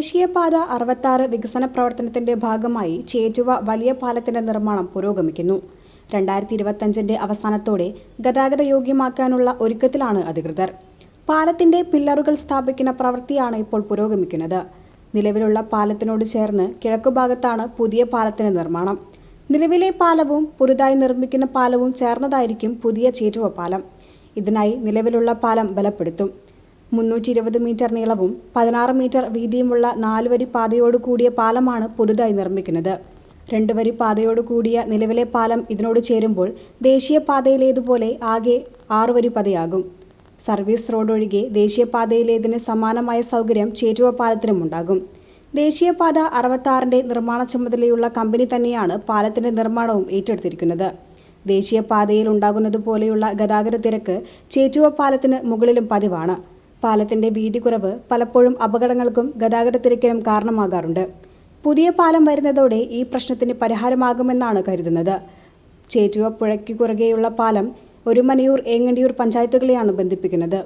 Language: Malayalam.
ദേശീയപാത അറുപത്താറ് വികസന പ്രവർത്തനത്തിന്റെ ഭാഗമായി ചേറ്റുവ വലിയ പാലത്തിന്റെ നിർമ്മാണം പുരോഗമിക്കുന്നു. രണ്ടായിരത്തി ഇരുപത്തഞ്ചിന്റെ അവസാനത്തോടെ ഗതാഗത യോഗ്യമാക്കാനുള്ള ഒരുക്കത്തിലാണ് അധികൃതർ. പാലത്തിന്റെ പില്ലറുകൾ സ്ഥാപിക്കുന്ന പ്രവൃത്തിയാണ് ഇപ്പോൾ പുരോഗമിക്കുന്നത്. നിലവിലുള്ള പാലത്തിനോട് ചേർന്ന് കിഴക്കുഭാഗത്താണ് പുതിയ പാലത്തിന്റെ നിർമ്മാണം. നിലവിലെ പാലവും പുതുതായി നിർമ്മിക്കുന്ന പാലവും ചേർന്നതായിരിക്കും പുതിയ ചേറ്റുവ പാലം. ഇതിനായി നിലവിലുള്ള പാലം ബലപ്പെടുത്തും. മുന്നൂറ്റി ഇരുപത് മീറ്റർ നീളവും പതിനാറ് മീറ്റർ വീതിയുമുള്ള നാലുവരി പാതയോട് കൂടിയ പാലമാണ് പുതുതായി നിർമ്മിക്കുന്നത്. രണ്ട് വരി പാതയോട് കൂടിയ നിലവിലെ പാലം ഇതിനോട് ചേരുമ്പോൾ ദേശീയപാതയിലേതുപോലെ ആകെ ആറുവരി പതയാകും. സർവീസ് റോഡ് ഒഴികെ ദേശീയപാതയിലേതിന് സമാനമായ സൗകര്യം ചേറ്റുവ പാലത്തിനും ഉണ്ടാകും. ദേശീയപാത അറുപത്താറിന്റെ നിർമ്മാണ ചുമതലയുള്ള കമ്പനി തന്നെയാണ് പാലത്തിന്റെ നിർമ്മാണവും ഏറ്റെടുത്തിരിക്കുന്നത്. ദേശീയപാതയിൽ ഉണ്ടാകുന്നത് പോലെയുള്ള ഗതാഗത തിരക്ക് ചേറ്റുവ പാലത്തിന് മുകളിലും പതിവാണ്. പാലത്തിന്റെ വീതി കുറവ് പലപ്പോഴും അപകടങ്ങൾക്കും ഗതാഗത തിരക്കിനും കാരണമാകാറുണ്ട്. പുതിയ പാലം വരുന്നതോടെ ഈ പ്രശ്നത്തിന് പരിഹാരമാകുമെന്നാണ് കരുതുന്നത്. ചേറ്റുവ പുഴയ്ക്ക് കുറുകെയുള്ള പാലം ഒരുമനയൂർ ഏങ്ങണ്ടിയൂർ പഞ്ചായത്തുകളെയാണ് ബന്ധിപ്പിക്കുന്നത്.